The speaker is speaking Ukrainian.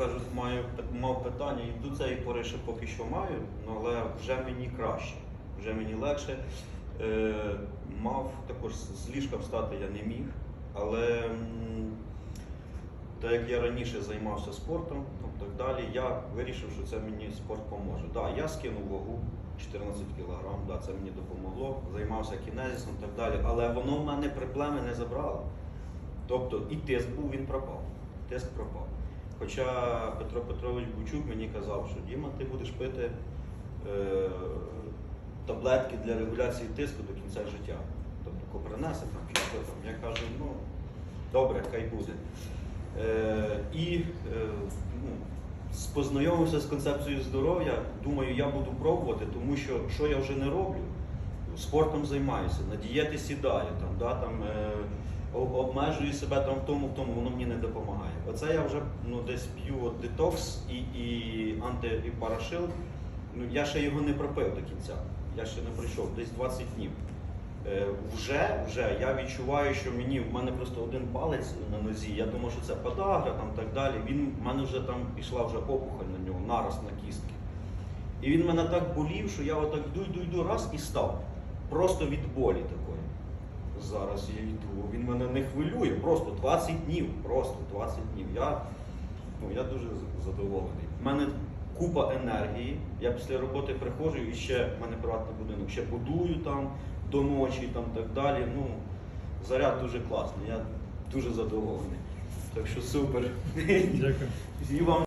кажуть, маю мав питання, і до цієї пори ще поки що маю, ну, але вже мені краще, вже мені легше. Е, мав також з ліжка встати я не міг, але так як я раніше займався спортом так далі, я вирішив, що це мені спорт поможе. Да, я скинув вагу 14 кг, да, це мені допомогло, займався кінезісом і так далі, але воно в мене проблеми не забрало. Тобто і тиск був, він пропав. Тиск пропав. Хоча Петро Петрович Бучук мені казав, що Діма, ти будеш пити е, таблетки для регуляції тиску до кінця життя. Тобто копринеси там чи що там. Я кажу, ну добре, хай буде. Е, і е, ну, познайомився з концепцією здоров'я, думаю, я буду пробувати, тому що що я вже не роблю, спортом займаюся, на дієти сідаю, там, да, там, е, обмежую себе там в тому, в тому, воно мені не допомагає. Оце я вже ну, десь п'ю от детокс і, і анти і. Ну, я ще його не пропив до кінця. Я ще не пройшов, десь 20 днів. Е, вже, вже я відчуваю, що мені в мене просто один палець на нозі. Я думав, що це подагра там так далі. Він в мене вже там пішла вже опухоль на нього, нараз на кістки. І він мене так болів, що я отак йду, йду, йду, раз і став. Просто від болі такої. Зараз я йду. Він мене не хвилює, просто 20 днів. Просто 20 днів. Я, ну, я дуже задоволений. У мене купа енергії. Я після роботи приходжу і ще в мене приватний будинок, ще будую там до ночі там так далі. Ну, заряд дуже класний. Я дуже задоволений. Так що супер. Дякую. І вам